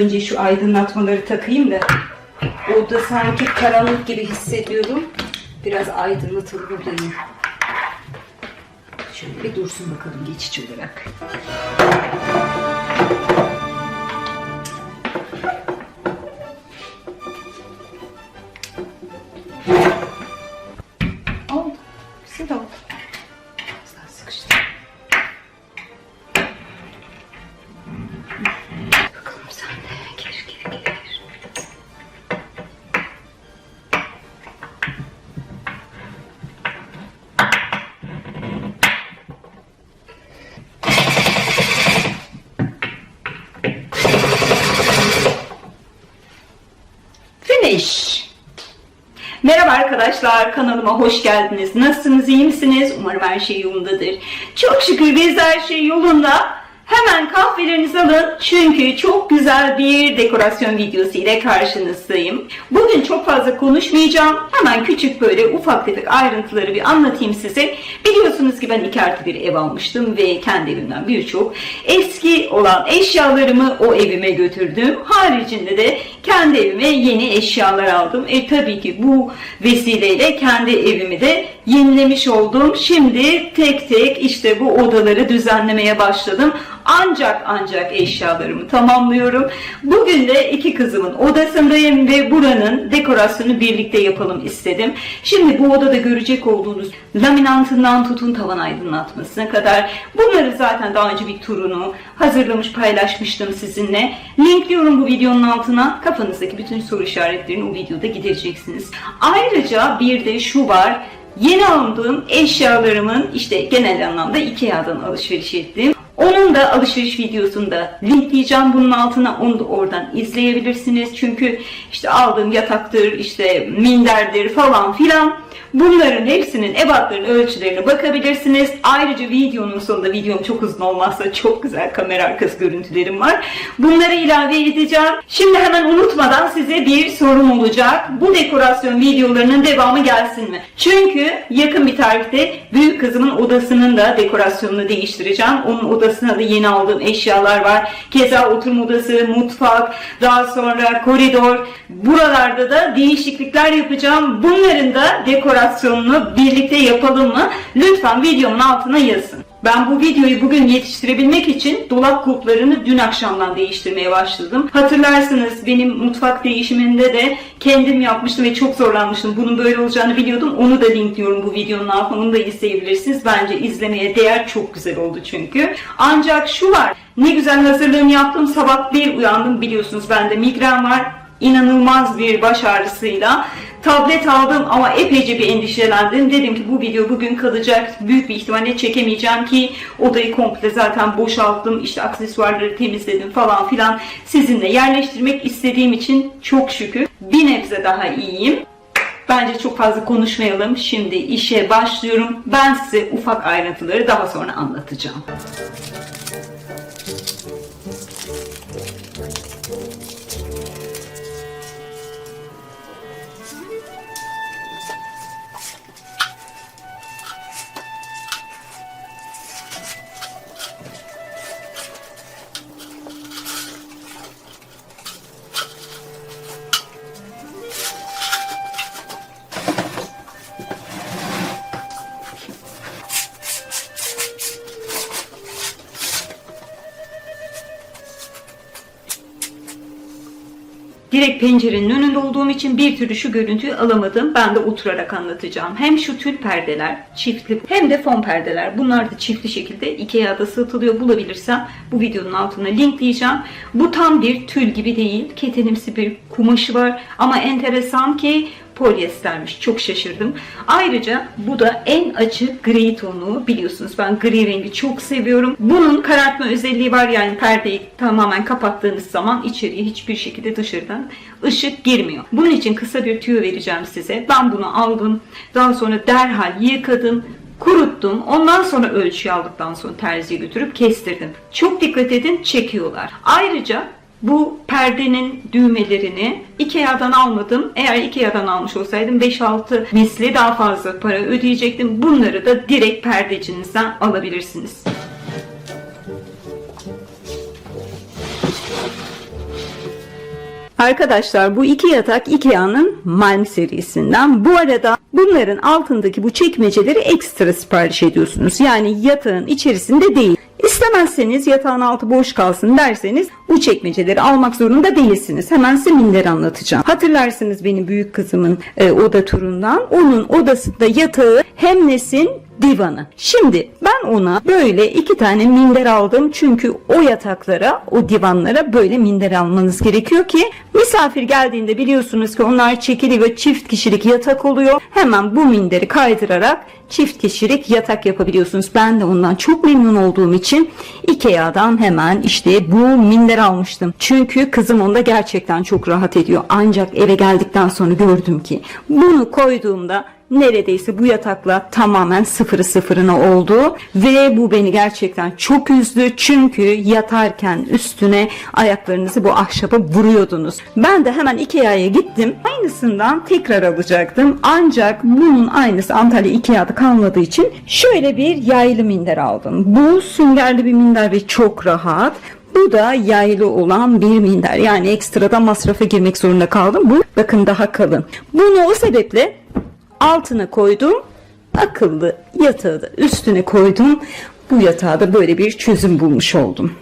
Önce şu aydınlatmaları takayım da. Oda sanki karanlık gibi hissediyorum. Biraz aydınlatır buradayım. Şöyle bir dursun bakalım geçici olarak. Oldu. Arkadaşlar, kanalıma hoş geldiniz. Nasılsınız, iyi misiniz? Umarım her şey yolundadır. Çok şükür biz her şey yolunda. Hemen kahvelerinizi alın çünkü çok güzel bir dekorasyon videosu ile karşınızdayım. Bugün çok fazla konuşmayacağım. Hemen küçük böyle ufak tefek ayrıntıları bir anlatayım size. Biliyorsunuz ki ben iki artı bir ev almıştım ve kendi evimden birçok eski olan eşyalarımı o evime götürdüm. Haricinde de kendi evime yeni eşyalar aldım. E tabii ki bu vesileyle kendi evimi de yenilemiş oldum. Şimdi tek tek işte bu odaları düzenlemeye başladım. Ancak ancak eşyalarımı tamamlıyorum. Bugün de iki kızımın odasındayım ve buranın dekorasyonu birlikte yapalım istedim. Şimdi bu odada görecek olduğunuz laminantından tutun tavan aydınlatmasına kadar bunları zaten daha önce bir turunu hazırlamış paylaşmıştım sizinle. Linkliyorum bu videonun altına. Kafanızdaki bütün soru işaretlerini o videoda gidereceksiniz. Ayrıca bir de şu var. Yeni aldığım eşyalarımın işte genel anlamda Ikea'dan alışveriş ettiğim onun da alışveriş videosunu da linkleyeceğim bunun altına. Onu da oradan izleyebilirsiniz. Çünkü işte aldığım yataktır, işte minderdir falan filan. Bunların hepsinin ebatlarının ölçülerine bakabilirsiniz. Ayrıca videonun sonunda videom çok uzun olmazsa çok güzel kamera arkası görüntülerim var. Bunları ilave edeceğim. Şimdi hemen unutmadan size bir sorum olacak. Bu dekorasyon videolarının devamı gelsin mi? Çünkü yakın bir tarihte büyük kızımın odasının da dekorasyonunu değiştireceğim. Onun odasına da yeni aldığım eşyalar var. Keza oturma odası, mutfak, daha sonra koridor. Buralarda da değişiklikler yapacağım. Bunların da dekorasyonunu birlikte yapalım mı? Lütfen videomun altına yazın. Ben bu videoyu bugün yetiştirebilmek için dolap kulplarını dün akşamdan değiştirmeye başladım. Hatırlarsınız benim mutfak değişiminde de kendim yapmıştım ve çok zorlanmıştım. Bunun böyle olacağını biliyordum. Onu da linkliyorum bu videonun altına. Onu da izleyebilirsiniz. Bence izlemeye değer çok güzel oldu çünkü. Ancak şu var. Ne güzel hazırlığımı yaptım. Sabah bir uyandım biliyorsunuz bende migren var inanılmaz bir baş ağrısıyla tablet aldım ama epeyce bir endişelendim. Dedim ki bu video bugün kalacak. Büyük bir ihtimalle çekemeyeceğim ki odayı komple zaten boşalttım. İşte aksesuarları temizledim falan filan. Sizinle yerleştirmek istediğim için çok şükür bir nebze daha iyiyim. Bence çok fazla konuşmayalım. Şimdi işe başlıyorum. Ben size ufak ayrıntıları daha sonra anlatacağım. Pencerenin önünde olduğum için bir türlü şu görüntüyü alamadım. Ben de oturarak anlatacağım. Hem şu tül perdeler çiftli hem de fon perdeler. Bunlar da çiftli şekilde Ikea'da satılıyor. Bulabilirsem bu videonun altına linkleyeceğim. Bu tam bir tül gibi değil. Ketenimsi bir kumaşı var. Ama enteresan ki polyestermiş. Çok şaşırdım. Ayrıca bu da en açık gri tonu. Biliyorsunuz ben gri rengi çok seviyorum. Bunun karartma özelliği var. Yani perdeyi tamamen kapattığınız zaman içeriye hiçbir şekilde dışarıdan ışık girmiyor. Bunun için kısa bir tüyo vereceğim size. Ben bunu aldım. Daha sonra derhal yıkadım kuruttum. Ondan sonra ölçüyü aldıktan sonra terziye götürüp kestirdim. Çok dikkat edin çekiyorlar. Ayrıca bu perdenin düğmelerini Ikea'dan almadım. Eğer Ikea'dan almış olsaydım 5-6 misli daha fazla para ödeyecektim. Bunları da direkt perdecinizden alabilirsiniz. Arkadaşlar bu iki yatak Ikea'nın Malm serisinden. Bu arada bunların altındaki bu çekmeceleri ekstra sipariş ediyorsunuz. Yani yatağın içerisinde değil. İstemezseniz yatağın altı boş kalsın derseniz bu çekmeceleri almak zorunda değilsiniz. Hemen size minder anlatacağım. Hatırlarsınız benim büyük kızımın e, oda turundan. Onun odasında yatağı hem nesin divanı. Şimdi ben ona böyle iki tane minder aldım. Çünkü o yataklara, o divanlara böyle minder almanız gerekiyor ki misafir geldiğinde biliyorsunuz ki onlar çekili ve çift kişilik yatak oluyor. Hemen bu minderi kaydırarak çift kişilik yatak yapabiliyorsunuz. Ben de ondan çok memnun olduğum için Ikea'dan hemen işte bu minder almıştım. Çünkü kızım onda gerçekten çok rahat ediyor. Ancak eve geldikten sonra gördüm ki bunu koyduğumda neredeyse bu yatakla tamamen sıfırı sıfırına oldu ve bu beni gerçekten çok üzdü çünkü yatarken üstüne ayaklarınızı bu ahşaba vuruyordunuz. Ben de hemen Ikea'ya gittim. Aynısından tekrar alacaktım. Ancak bunun aynısı Antalya Ikea'da kalmadığı için şöyle bir yaylı minder aldım. Bu süngerli bir minder ve çok rahat. Bu da yaylı olan bir minder. Yani ekstradan masrafa girmek zorunda kaldım. Bu bakın daha kalın. Bunu o sebeple altına koydum. Akıllı yatağı da üstüne koydum. Bu yatağa da böyle bir çözüm bulmuş oldum.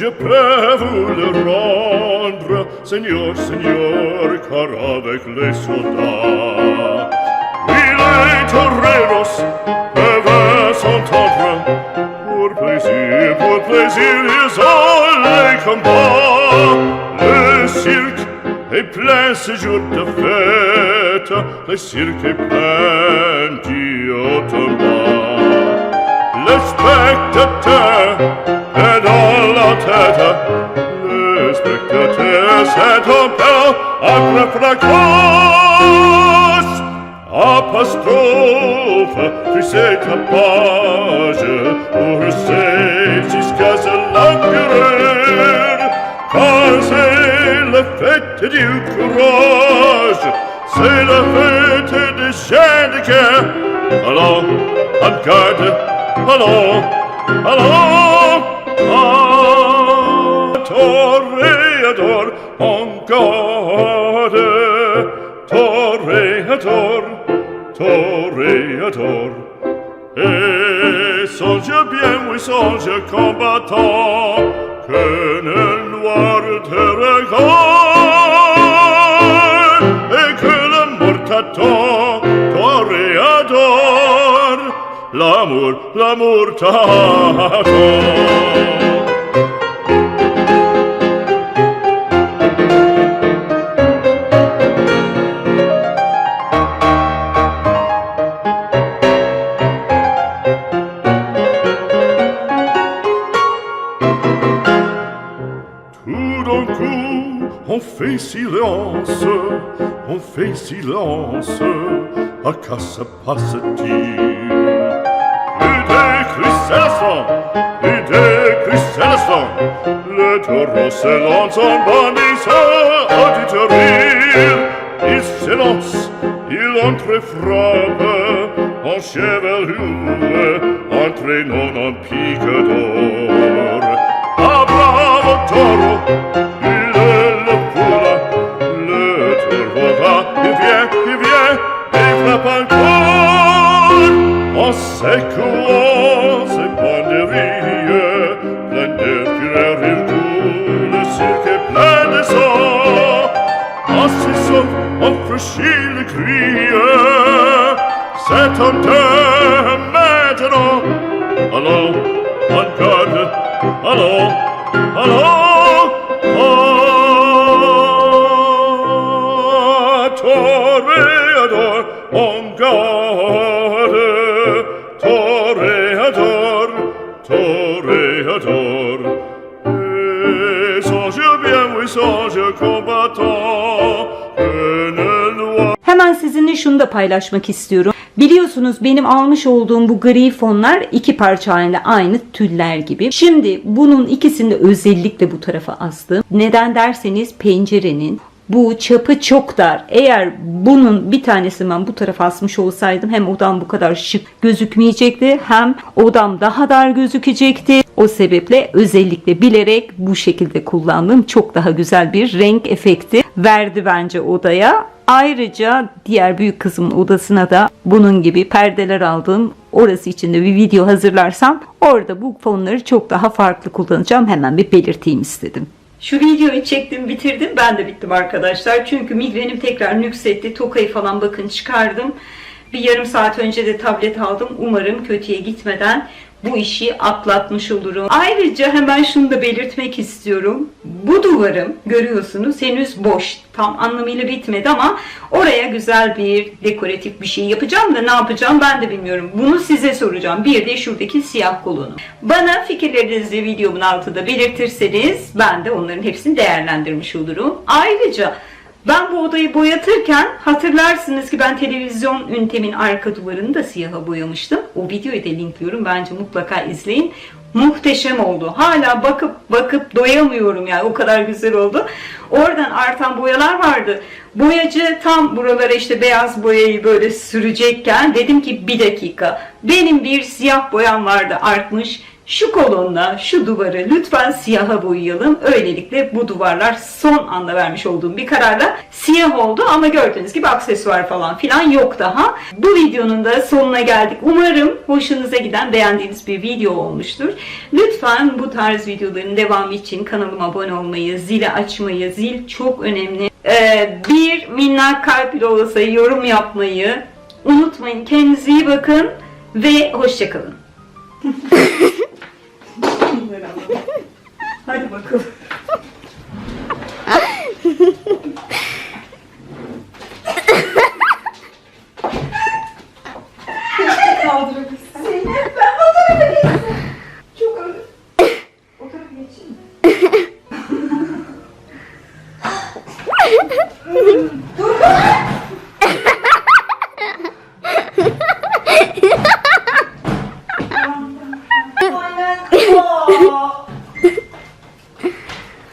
Je peux vous le rendre, Seigneur, Seigneur, car avec les soldats, oui, les toreros peuvent s'entendre, pour plaisir, pour plaisir, ils ont les combats. Le cirque est plein ce jour de fête, le cirque est plein bas. Le spectateur à fracas. Apostrophe, tu sais ta page pour ces jusqu'à ce l'empereur. Car c'est la fête du courage, c'est la fête des chiens de guerre. Allons, en garde, allons, allons, à toréador, en toreador, toreador. Et songe bien, oui, songe combattant, que nel noir te regarde, et que la mort t'attend, toreador, l'amour, l'amour t'attend. Tout d'un coup, on fait silence, on fait silence. À quoi se passe-t-il Plus d'éclucesson, plus d'éclucesson. Le taureau se lance en bandissant à du terrible. Il s'élance, il entrefrappe en chevelure, entraînant un pique d'or toro le le pula le turbota il vie il vie e frappa il cor se secuo se panderie plende curer il cul sur che plende so. O si son o frusci le crie c'est un toréador. Et songe bien, oui, songe combattant, Hemen sizinle şunu da paylaşmak istiyorum. Biliyorsunuz benim almış olduğum bu gri fonlar iki parça halinde aynı tüller gibi. Şimdi bunun ikisini de özellikle bu tarafa astım. Neden derseniz pencerenin bu çapı çok dar. Eğer bunun bir tanesini ben bu tarafa asmış olsaydım hem odam bu kadar şık gözükmeyecekti hem odam daha dar gözükecekti. O sebeple özellikle bilerek bu şekilde kullandım. Çok daha güzel bir renk efekti verdi bence odaya. Ayrıca diğer büyük kızımın odasına da bunun gibi perdeler aldım. Orası için de bir video hazırlarsam orada bu fonları çok daha farklı kullanacağım. Hemen bir belirteyim istedim. Şu videoyu çektim bitirdim. Ben de bittim arkadaşlar. Çünkü migrenim tekrar nüksetti. Tokayı falan bakın çıkardım. Bir yarım saat önce de tablet aldım. Umarım kötüye gitmeden bu işi atlatmış olurum. Ayrıca hemen şunu da belirtmek istiyorum. Bu duvarım görüyorsunuz henüz boş. Tam anlamıyla bitmedi ama oraya güzel bir dekoratif bir şey yapacağım da ne yapacağım ben de bilmiyorum. Bunu size soracağım. Bir de şuradaki siyah kolonu. Bana fikirlerinizi videomun altında belirtirseniz ben de onların hepsini değerlendirmiş olurum. Ayrıca Ben bu odayı boyatırken hatırlarsınız ki ben televizyon ünitemin arka duvarını da siyaha boyamıştım. O videoyu da linkliyorum. Bence mutlaka izleyin. Muhteşem oldu. Hala bakıp bakıp doyamıyorum yani o kadar güzel oldu. Oradan artan boyalar vardı. Boyacı tam buralara işte beyaz boyayı böyle sürecekken dedim ki bir dakika. Benim bir siyah boyam vardı artmış. Şu kolonla şu duvarı lütfen siyaha boyayalım. Öylelikle bu duvarlar son anda vermiş olduğum bir kararla siyah oldu ama gördüğünüz gibi aksesuar falan filan yok daha. Bu videonun da sonuna geldik. Umarım hoşunuza giden beğendiğiniz bir video olmuştur. Lütfen bu tarz videoların devamı için kanalıma abone olmayı, zili açmayı, zil çok önemli. Ee, bir minnak kalp bile olsa yorum yapmayı unutmayın. Kendinize iyi bakın ve hoşçakalın. Hadi bakalım. Kaldırabilsin. Zeynep ben o tarafa geçsin. Çok ağır. O tarafa geçeyim mi? Dur. Aynen.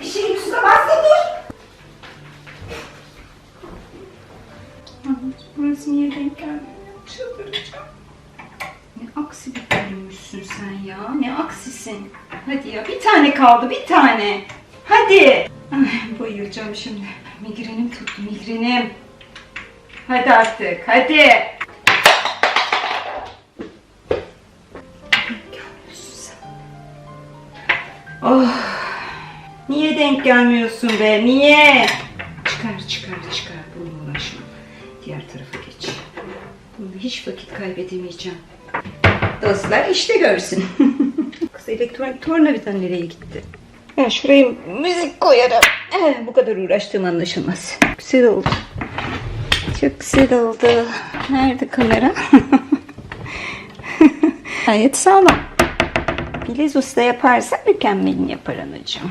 Bir şey gibi bassın dur. Burası niye denk geldi? Çıldıracağım. Ne aksi bir bölünmüşsün sen ya. Ne aksisin. Hadi ya bir tane kaldı bir tane. Hadi. Ay, bayılacağım şimdi. Migrenim tuttu migrenim. Hadi artık hadi. Gelmiyorsun be? Niye? Çıkar çıkar çıkar. Bununla uğraşma. Diğer tarafa geç. Bununla hiç vakit kaybedemeyeceğim. Dostlar işte görsün. Kız elektronik tornavidan nereye gitti? Ya şuraya müzik koyarım. Eh, bu kadar uğraştığım anlaşılmaz. Güzel oldu. Çok güzel oldu. Nerede kamera? Gayet sağlam. Filiz Usta yaparsa mükemmelini yapar anacığım.